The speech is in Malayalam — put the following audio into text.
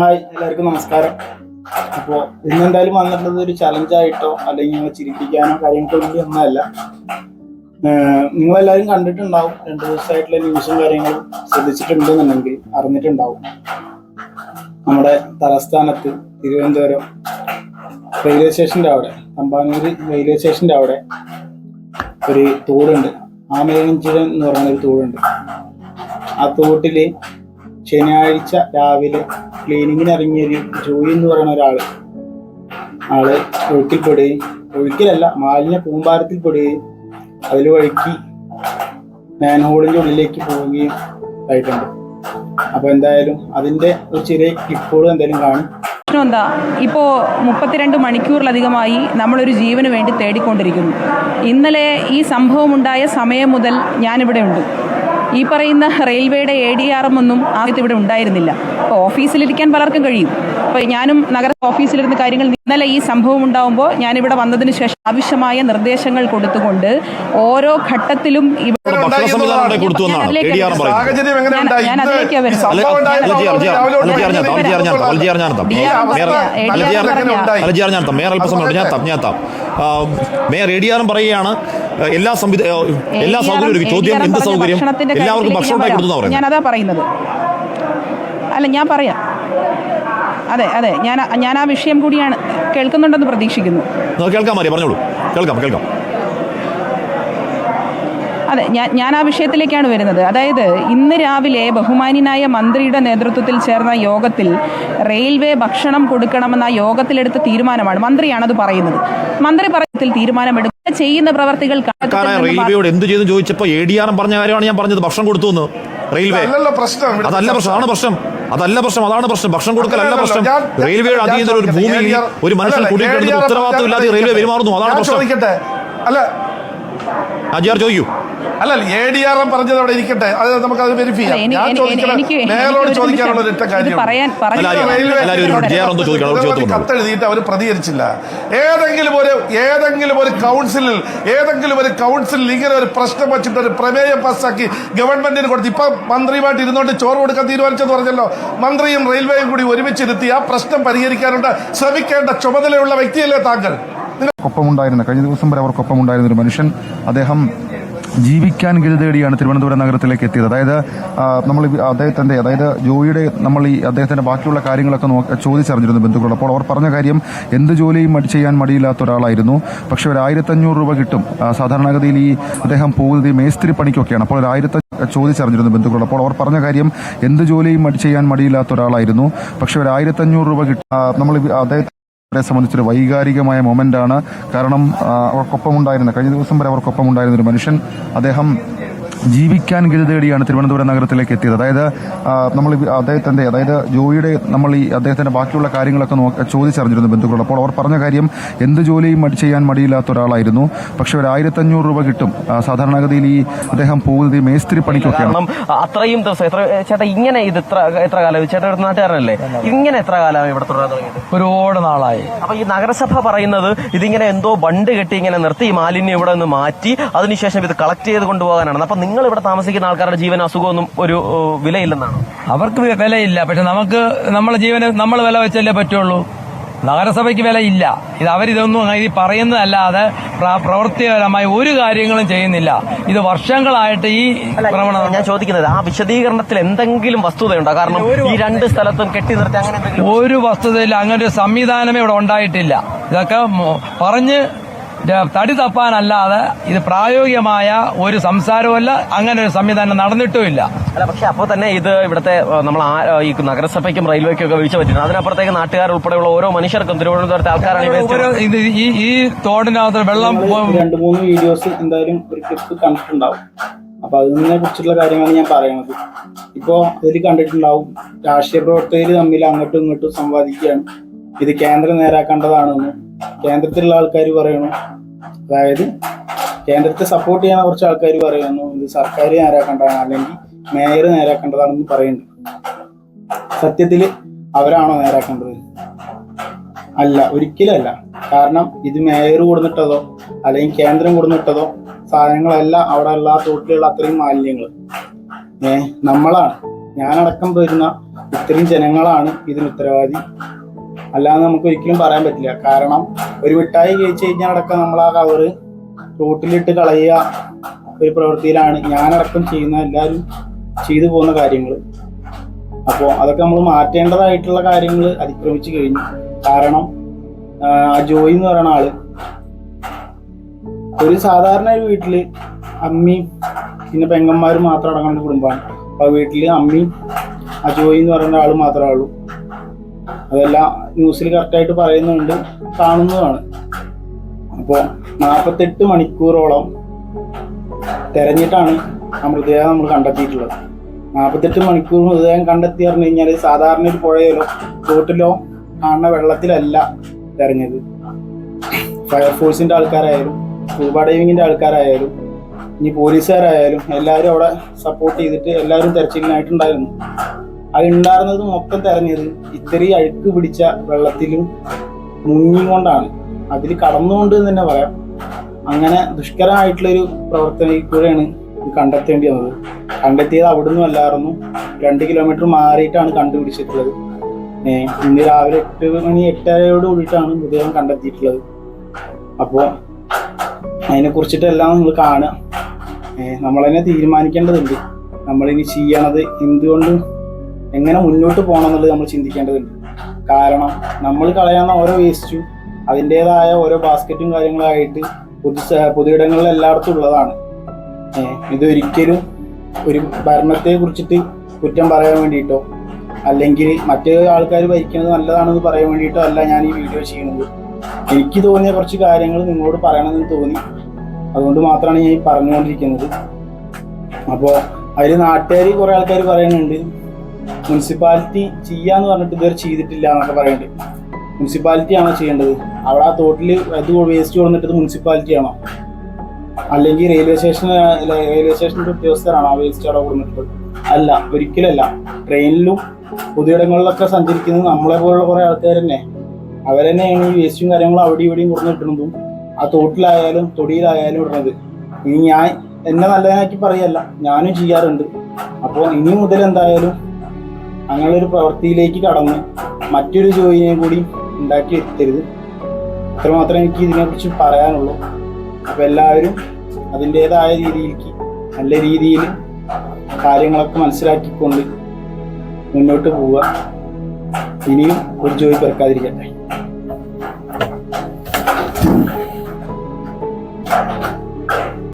ഹായ് എല്ലാവർക്കും നമസ്കാരം. അപ്പോൾ ഇന്ന് എന്തായാലും വന്നിട്ടുള്ളത് ഒരു ചലഞ്ചായിട്ടോ അല്ലെങ്കിൽ നിങ്ങൾ ചിരിപ്പിക്കാനോ കാര്യങ്ങൾക്കോ വേണ്ടി ഒന്നല്ല നിങ്ങളെല്ലാവരും കണ്ടിട്ടുണ്ടാവും രണ്ട് ദിവസമായിട്ടുള്ള ന്യൂസും കാര്യങ്ങളും ശ്രദ്ധിച്ചിട്ടുണ്ടെന്നുണ്ടെങ്കിൽ അറിഞ്ഞിട്ടുണ്ടാവും. നമ്മുടെ തലസ്ഥാനത്ത് തിരുവനന്തപുരം റെയിൽവേ സ്റ്റേഷന്റെ അവിടെ തമ്പാനൂര് റെയിൽവേ സ്റ്റേഷന്റെ അവിടെ ഒരു തോടുണ്ട്. ആമയഞ്ചിരൻ എന്ന് പറയുന്ന ഒരു തോടുണ്ട്. ആ തോട്ടിൽ ശനിയാഴ്ച രാവിലെ ക്ലീനിങ്ങിന് ഇറങ്ങിയൊരു ജോയി എന്ന് പറയുന്ന ഒരാൾ ആൾ ഒഴുക്കിൽപ്പെടുകയും ഒഴുക്കിലല്ല മാലിന്യ പൂമ്പാരത്തിൽ പെടുകയും അതിൽ വഴുക്കി മാൻഹോളിന്റെ ഉള്ളിലേക്ക് പോവുകയും ആയിട്ടുണ്ട്. അപ്പൊ എന്തായാലും അതിന്റെ ഒരു ചെറിയ ക്ലിപ്പുകൾ എന്തായാലും കാണും. എന്താ ഇപ്പോൾ മുപ്പത്തിരണ്ട് മണിക്കൂറിലധികമായി നമ്മളൊരു ജീവന് വേണ്ടി തേടിക്കൊണ്ടിരിക്കുന്നു. ഇന്നലെ ഈ സംഭവമുണ്ടായ സമയം മുതൽ ഞാനിവിടെ ഉണ്ട് ഈ പറയുന്ന റെയിൽവേയുടെ എ ഡി ആർ എം ഒന്നും ആദ്യത്തെ ഇവിടെ ഉണ്ടായിരുന്നില്ല അപ്പോൾ ഓഫീസിലിരിക്കാൻ പലർക്കും കഴിയും അപ്പോൾ ഞാനും നഗര ഓഫീസിലിരുന്ന് കാര്യങ്ങൾ ഇന്നലെ ഈ സംഭവം ഉണ്ടാകുമ്പോൾ ഞാനിവിടെ വന്നതിന് ശേഷം ആവശ്യമായ നിർദ്ദേശങ്ങൾ കൊടുത്തുകൊണ്ട് ഓരോ ഘട്ടത്തിലും മേയർ എ ഡി ആറും പറയുകയാണ് എല്ലാ സംവിധ എല്ലാ സൗകര്യവും ചോദ്യം എന്ത് സൗകര്യം ഭക്ഷണത്തിന്റെ എല്ലാവർക്കും ഭക്ഷണം കൊടുത്തു ഞാൻ അതാ പറയുന്നത്. അല്ല ഞാൻ പറയാം. അതെ അതെ. ഞാൻ ഞാൻ ആ വിഷയം കൂടിയാണ് കേൾക്കുന്നുണ്ടെന്ന് പ്രതീക്ഷിക്കുന്നു. കേൾക്കാം മാറിയ പറഞ്ഞോളൂ. കേൾക്കാം കേൾക്കാം. ഞാൻ ഞാൻ ആ വിഷയത്തിലേക്കാണ് വരുന്നത്. അതായത് ഇന്ന് രാവിലെ ബഹുമാനിനായ മന്ത്രിയുടെ നേതൃത്വത്തിൽ ചേർന്ന യോഗത്തിൽ റെയിൽവേ ഭക്ഷണം കൊടുക്കണമെന്ന യോഗത്തിലെടുത്ത തീരുമാനമാണ് മന്ത്രിയാണത് പറയുന്നത്. മന്ത്രി പറയത്തിൽ തീരുമാനമെടുക്കുക ചെയ്യുന്ന പ്രവർത്തികൾ റെയിൽവേയോട് എന്ത് ചെയ്തു ചോദിച്ചപ്പോൾ എ ഡി ആർ പറഞ്ഞ കാര്യമാണ് ഞാൻ പറഞ്ഞത്. ഭക്ഷണം കൊടുത്തു റെയിൽവേ. അല്ലല്ലോ പ്രശ്നം. അതല്ല പ്രശ്നം. അതാണ് പ്രശ്നം. അതല്ല പ്രശ്നം. അതാണ് പ്രശ്നം. ഭക്ഷണം കൊടുക്കലല്ല പ്രശ്നം. ഞാൻ- റെയിൽവേയുടെ അതീതര ഒരു ഭൂമി ഭൂമിയിൽ ഒരു മനുഷ്യൻ ADR ഇല്ലാതെ റെയിൽവേ പെരുമാറുന്നു അതാണ് പ്രശ്നം. ചോദിക്കട്ടെ. അല്ല. അജിയാർ ചോദിക്കൂ. അല്ല എ ഡി ആർ എം പറഞ്ഞത് അവിടെ ഇരിക്കട്ടെ. അത് നമുക്ക് അത് വെരിഫൈ ചെയ്യാം. ഞാൻ ചോദിക്കണ ചോദിക്കാനുള്ള. ഒരൊറ്റ കാര്യം. ചോദിക്കണം അവർ പ്രതികരിച്ചില്ല. ഏതെങ്കിലും ഒരു ഏതെങ്കിലും ഒരു കൗൺസിലിൽ ഏതെങ്കിലും ഒരു കൗൺസിലിൽ ഇങ്ങനെ ഒരു പ്രശ്നം വെച്ചിട്ട് ഒരു പ്രമേയം പാസ്സാക്കി ഗവൺമെന്റിന് കൊടുത്ത് ഇപ്പൊ മന്ത്രിയുമായിട്ട് ഇരുന്നോണ്ട് ചോറ് കൊടുക്കാൻ തീരുമാനിച്ചെന്ന് പറഞ്ഞല്ലോ. മന്ത്രിയും റെയിൽവേയും കൂടി ഒരുമിച്ചിരുത്തി ആ പ്രശ്നം പരിഹരിക്കാനുണ്ട്. ശ്രമിക്കേണ്ട ചുമതലയുള്ള വ്യക്തിയല്ലേ താങ്കൾ. ഒപ്പമുണ്ടായിരുന്ന കഴിഞ്ഞ ദിവസം വരെ അവർക്കൊപ്പമുണ്ടായിരുന്ന ഒരു മനുഷ്യൻ അദ്ദേഹം ജീവിക്കാൻ ഗതി തേടിയാണ് തിരുവനന്തപുരം നഗരത്തിലേക്ക് എത്തിയത്. അതായത് നമ്മൾ അദ്ദേഹത്തിന്റെ അതായത് ജോയിയുടെ നമ്മൾ ഈ അദ്ദേഹത്തിന്റെ ബാക്കിയുള്ള കാര്യങ്ങളൊക്കെ ചോദിച്ചറിഞ്ഞിരുന്നു ബന്ധുക്കളോട്. അപ്പോൾ അവർ പറഞ്ഞ കാര്യം എന്ത് ജോലിയും ചെയ്യാൻ മടിയില്ലാത്ത ഒരാളായിരുന്നു. പക്ഷെ ഒരു ആയിരത്തഞ്ഞൂറ് രൂപ കിട്ടും. സാധാരണഗതിയിൽ ഈ അദ്ദേഹം പോകുന്നത് ഈ മേസ്ത്രി പണിക്കൊക്കെയാണ്. അപ്പോൾ ഒരു ആയിരത്തി ചോദിച്ചറിഞ്ഞിരുന്നു ബന്ധുക്കളോട്. അപ്പോൾ അവർ പറഞ്ഞ കാര്യം എന്ത് ജോലിയും ചെയ്യാൻ മടിയില്ലാത്ത ഒരാളായിരുന്നു. പക്ഷെ ഒരു ആയിരത്തഞ്ഞൂറ് രൂപ കിട്ടും. നമ്മൾ അദ്ദേഹത്തെ അവരെ സംബന്ധിച്ചൊരു വൈകാരികമായ മൊമെന്റ് ആണ് കാരണം അവർക്കൊപ്പം ഉണ്ടായിരുന്ന കഴിഞ്ഞ ദിവസം വരെ അവർക്കൊപ്പം ഉണ്ടായിരുന്ന ഒരു മനുഷ്യൻ അദ്ദേഹം ജീവിക്കാൻ ഗതി തേടിയാണ് തിരുവനന്തപുരം നഗരത്തിലേക്ക് എത്തിയത്. അതായത് നമ്മൾ അദ്ദേഹത്തിന്റെ അതായത് ജോയിയുടെ നമ്മൾ ഈ അദ്ദേഹത്തിന്റെ ബാക്കിയുള്ള കാര്യങ്ങളൊക്കെ ചോദിച്ചറിഞ്ഞിരുന്നു ബന്ധുക്കളോട്. അപ്പോൾ അവർ പറഞ്ഞ കാര്യം എന്ത് ജോലിയും ചെയ്യാൻ മടിയില്ലാത്ത ഒരാളായിരുന്നു. പക്ഷെ ഒരു ആയിരത്തഞ്ഞൂറ് രൂപ കിട്ടും. സാധാരണഗതിയിൽ ഈ അദ്ദേഹം പോകുന്നത് ഈ മേസ്ത്രി പണിക്കൊക്കെയാണ്. കാരണം അത്രയും ദിവസം എത്ര ചേട്ടാ ഇങ്ങനെ ഇത് എത്ര എത്ര കാലം ചേട്ടാ ഇവിടെ നാട്ടുകാരനല്ലേ? ഇങ്ങനെ എത്ര കാലമായി ഇവിടെ തുടരാൻ തുടങ്ങിയത് ഒരുപാട് നാളായി. അപ്പൊ ഈ നഗരസഭ പറയുന്നത് ഇതിങ്ങനെ എന്തോ ബണ്ട് കെട്ടി ഇങ്ങനെ നിർത്തി ഈ മാലിന്യം ഇവിടെ നിന്ന് മാറ്റി അതിനുശേഷം ഇത് കളക്ട് ചെയ്ത് കൊണ്ടുപോകാനാണ് അപ്പൊ നിങ്ങൾ ഇവിടെ താമസിക്കുന്ന ആൾക്കാരുടെ ജീവൻ അസുഖമൊന്നും ഒരു വിലയില്ലെന്നാണ്? അവർക്ക് വിലയില്ല. പക്ഷെ നമുക്ക് നമ്മളെ ജീവന് നമ്മൾ വില വെച്ചല്ലേ പറ്റുള്ളൂ. നഗരസഭയ്ക്ക് വിലയില്ല. ഇത് അവരിതൊന്നും അങ്ങനെ ഈ പറയുന്നതല്ലാതെ പ്ര- പ്രവൃത്തിപരമായി ഒരു കാര്യങ്ങളും ചെയ്യുന്നില്ല. ഇത് വർഷങ്ങളായിട്ട് ഈ പ്രവണത ഞാൻ ചോദിക്കുന്നത് ആ വിശദീകരണത്തിൽ എന്തെങ്കിലും വസ്തുതയുണ്ടോ? കാരണം ഈ രണ്ട് സ്ഥലത്തും കെട്ടി നിർത്തി അങ്ങനെ എന്തെങ്കിലും ഒരു വസ്തുതയില്ല. അങ്ങനെ ഒരു സംവിധാനമേ ഇവിടെ ഉണ്ടായിട്ടില്ല. ഇതൊക്കെ പറഞ്ഞ് തടി തപ്പാനല്ലാതെ ഇത് പ്രായോഗികമായ ഒരു സംസാരവുമല്ല അങ്ങനെ ഒരു സംവിധാനം നടന്നിട്ടുമില്ല. അല്ല പക്ഷെ അപ്പോൾ തന്നെ ഇത് ഇവിടുത്തെ നമ്മൾ ആ- ഈ നഗരസഭയ്ക്കും റെയിൽവേക്കും ഒക്കെ വീഴ്ച പറ്റുന്നത് അതിനപ്പുറത്തേക്ക് നാട്ടുകാർ ഉൾപ്പെടെയുള്ള ഓരോ മനുഷ്യർക്കും തിരുവനന്തപുരത്തെ ആൾക്കാരാണ് ഈ ഈ ഈ തോടിനകത്ത് വെള്ളം രണ്ട് മൂന്ന് വീഡിയോസ് എന്തായാലും ഒരു ക്ലിപ്പ് കണ്ടിട്ടുണ്ടാവും. അപ്പൊ അതിനെ കുറിച്ചുള്ള കാര്യമാണ് ഞാൻ പറയുന്നത് ഇപ്പോ അതിൽ കണ്ടിട്ടുണ്ടാവും രാഷ്ട്രീയ പ്രവർത്തകർ തമ്മിൽ അങ്ങോട്ടും ഇങ്ങോട്ടും സംവാദിക്കുകയാണ്. ഇത് കേന്ദ്രം നേരാക്കേണ്ടതാണെന്ന് കേന്ദ്രത്തിലുള്ള ആൾക്കാർ പറയണു. അതായത് കേന്ദ്രത്തെ സപ്പോർട്ട് ചെയ്യാൻ കുറച്ച് ആൾക്കാർ പറയുന്നു. ഇത് സർക്കാർ നേരാക്കേണ്ടതാണ് അല്ലെങ്കിൽ മേയർ നേരാക്കേണ്ടതാണെന്ന് പറയുന്നുണ്ട് സത്യത്തിൽ അവരാണോ നേരാക്കേണ്ടത്? അല്ല ഒരിക്കലല്ല കാരണം ഇത് മേയർ കൊടുന്നിട്ടതോ അല്ലെങ്കിൽ കേന്ദ്രം കൊടുന്നിട്ടതോ സാധനങ്ങളല്ല അവിടെ ഉള്ള തോട്ടിലുള്ള അത്രയും മാലിന്യങ്ങൾ. ഏ നമ്മളാണ്. ഞാനടക്കം വരുന്ന ഇത്രയും ജനങ്ങളാണ് ഇതിന് ഉത്തരവാദി. അല്ലാതെ നമുക്ക് ഒരിക്കലും പറയാൻ പറ്റില്ല. കാരണം ഒരു മിഠായി കഴിച്ചു കഴിഞ്ഞാൽ അടക്കം നമ്മൾ ആ കവർ റോട്ടിലിട്ട് കളയുക ഒരു പ്രവൃത്തിയിലാണ്. ഞാനടക്കം ചെയ്യുന്ന എല്ലാവരും ചെയ്തു പോകുന്ന കാര്യങ്ങൾ അപ്പോൾ അതൊക്കെ നമ്മൾ മാറ്റേണ്ടതായിട്ടുള്ള കാര്യങ്ങൾ അതിക്രമിച്ചു കഴിഞ്ഞു. കാരണം ആ, ജോയി എന്ന് പറയുന്ന ആൾ ഒരു സാധാരണ ഒരു വീട്ടിൽ അമ്മയും പിന്നെ പെങ്ങന്മാരും മാത്രം അടങ്ങുന്ന കുടുംബമാണ്. അപ്പൊ ആ വീട്ടിൽ അമ്മയും ആ ജോയി എന്ന് പറയുന്ന ആൾ മാത്രമേ ഉള്ളൂ. അതെല്ലാം ന്യൂസിൽ കറക്റ്റായിട്ട് പറയുന്നുണ്ട് കാണുന്നതാണ്. അപ്പോൾ നാൽപ്പത്തെട്ട് മണിക്കൂറോളം തെരഞ്ഞിട്ടാണ് മൃതദേഹം നമ്മൾ കണ്ടെത്തിയിട്ടുള്ളത്. നാൽപ്പത്തെട്ട് മണിക്കൂർ മൃതദേഹം കണ്ടെത്തി പറഞ്ഞു കഴിഞ്ഞാൽ സാധാരണ ഒരു പുഴയിലോ തോട്ടിലോ കാണുന്ന വെള്ളത്തിലല്ല തെരഞ്ഞത്. ഫയർഫോഴ്സിന്റെ ആൾക്കാരായാലും സ്കൂബ ഡൈവിങ്ങിന്റെ ആൾക്കാരായാലും ഇനി പോലീസുകാരായാലും എല്ലാവരും അവിടെ സപ്പോർട്ട് ചെയ്തിട്ട് എല്ലാവരും തെരച്ചിലിനായിട്ടുണ്ടായിരുന്നു. അത് ഉണ്ടായിരുന്നത് മൊത്തം തെരഞ്ഞത് ഇത്രയും അഴുക്ക് പിടിച്ച വെള്ളത്തിലും മുങ്ങിക്കൊണ്ടാണ് അതിൽ കടന്നുകൊണ്ട് എന്ന് തന്നെ പറയാം. അങ്ങനെ ദുഷ്കരമായിട്ടുള്ളൊരു പ്രവർത്തനത്തിൽ കൂടെയാണ് ഇത് കണ്ടെത്തേണ്ടി വന്നത്. കണ്ടെത്തിയത് അവിടുന്ന് അല്ലായിരുന്നു. രണ്ട് കിലോമീറ്റർ മാറിയിട്ടാണ് കണ്ടുപിടിച്ചിട്ടുള്ളത്. ഇന്ന് രാവിലെ എട്ട് മണി എട്ടരയോട് കൂടിയിട്ടാണ് മൃതദേഹം കണ്ടെത്തിയിട്ടുള്ളത്. അപ്പോൾ അതിനെ കുറിച്ചിട്ടെല്ലാം നിങ്ങൾ കാണുക. നമ്മൾ തന്നെ തീരുമാനിക്കേണ്ടതുണ്ട്. നമ്മളിനി ചെയ്യണത് എന്തുകൊണ്ട് എങ്ങനെ മുന്നോട്ട് പോകണം എന്നുള്ളത് നമ്മൾ ചിന്തിക്കേണ്ടതുണ്ട്. കാരണം നമ്മൾ കളയുന്ന ഓരോ വേസ്റ്റും അതിന്റെതായ ഓരോ ബാസ്ക്കറ്റും കാര്യങ്ങളായിട്ട് പൊതു പൊതുയിടങ്ങളിൽ എല്ലായിടത്തും ഉള്ളതാണ്. ഇതൊരിക്കലും ഒരു ഭരണത്തെ കുറിച്ചിട്ട് കുറ്റം പറയാൻ വേണ്ടിയിട്ടോ അല്ലെങ്കിൽ മറ്റേ ആൾക്കാർ ഭരിക്കുന്നത് നല്ലതാണെന്ന് പറയാൻ വേണ്ടിയിട്ടോ അല്ല ഞാൻ ഈ വീഡിയോ ചെയ്യുന്നത്. എനിക്ക് തോന്നിയ കുറച്ച് കാര്യങ്ങൾ നിങ്ങളോട് പറയണമെന്ന് തോന്നി. അതുകൊണ്ട് മാത്രമാണ് ഞാൻ പറഞ്ഞുകൊണ്ടിരിക്കുന്നത്. അപ്പോൾ അതിൽ നാട്ടുകാർ കുറേ ആൾക്കാർ പറയുന്നുണ്ട് മുനിസിപ്പാലിറ്റി ചെയ്യാന്ന് പറഞ്ഞിട്ട് ഇതുവരെ ചെയ്തിട്ടില്ല എന്നൊക്കെ പറയുന്നുണ്ട്. മുനിസിപ്പാലിറ്റി ആണോ ചെയ്യേണ്ടത്? അവിടെ ആ തോട്ടിൽ അത് വേസ്റ്റ് കൊടുത്തിട്ടത് മുനിസിപ്പാലിറ്റി ആണോ അല്ലെങ്കിൽ റെയിൽവേ സ്റ്റേഷൻ റെയിൽവേ സ്റ്റേഷന്റെ ഉദ്യോഗസ്ഥരാണോ ആ വേസ്റ്റ് അവിടെ കൊടുത്തിട്ടുള്ളത് അല്ല ഒരിക്കലല്ല. ട്രെയിനിലും പൊതുയിടങ്ങളിലൊക്കെ സഞ്ചരിക്കുന്നത് നമ്മളെ പോലുള്ള കുറേ ആൾക്കാർ തന്നെ. അവരെന്നെയാണ് ഈ വേസ്റ്റും കാര്യങ്ങളും അവിടെ ഇവിടെയും ഇടുന്നതും ആ തോട്ടിലായാലും തൊടിയിലായാലും ഇടുന്നത്. ഇനി ഞാൻ എന്നെ നല്ലതിനാക്കി പറയല്ല. ഞാനും ചെയ്യാറുണ്ട്. അപ്പോൾ ഇനി മുതൽ എന്തായാലും അങ്ങനെ ഒരു പ്രവൃത്തിയിലേക്ക് കടന്ന് മറ്റൊരു ജോലിയെ കൂടി ഉണ്ടാക്കി എത്തരുത്. അത്രമാത്രം എനിക്ക് ഇതിനെക്കുറിച്ച് പറയാനുള്ളൂ. അപ്പോൾ എല്ലാവരും അതിന്റെതായ രീതിയിലേക്ക് നല്ല രീതിയിൽ കാര്യങ്ങളൊക്കെ മനസ്സിലാക്കിക്കൊണ്ട് മുന്നോട്ട് പോവുക. ഇനിയും ഒരു ജോലി പിറക്കാതിരിക്കട്ടെ.